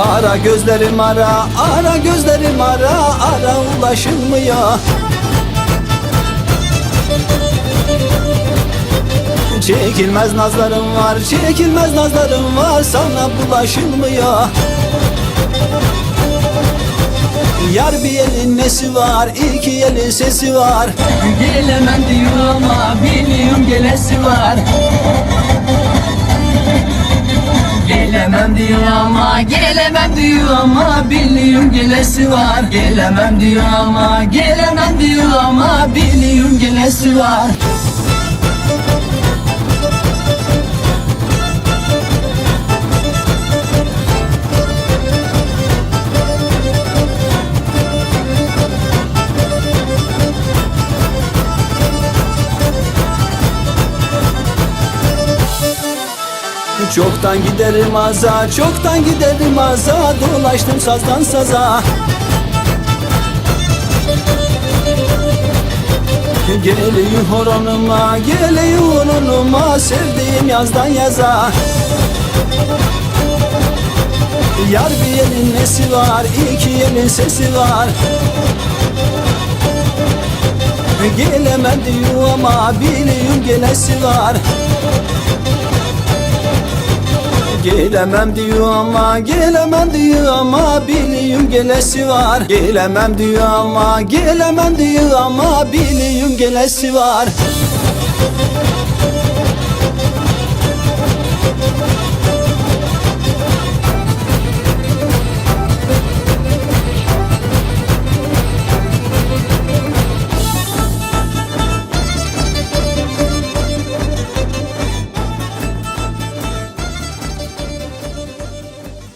Ara gözlerim ara, ara gözlerim ara, ara ulaşılmıyor. Çekilmez nazlarım var, çekilmez nazlarım var Sana bulaşılmıyor. Yar bir elin nesi var, iki elin sesi var. Gelemem diyor ama biliyorum gelesi var diyor ama gelemem diyor ama biliyorum gelesi var. Gelemem diyor ama gelemem diyor ama biliyorum gelesi var Çoktan giderim aza, çoktan giderim aza. Dolaştım sazdan saza. Geliyor horonuma, geliyor horonuma Sevdiğim yazdan yaza. Yar bir elin nesi var, iki elin sesi var. Gelemem diyor ama biliyorum gelesi var Gelemem diyor ama gelemem diyor ama biliyorum gelesi var. Gelemem diyor ama gelemem diyor ama biliyorum gelesi var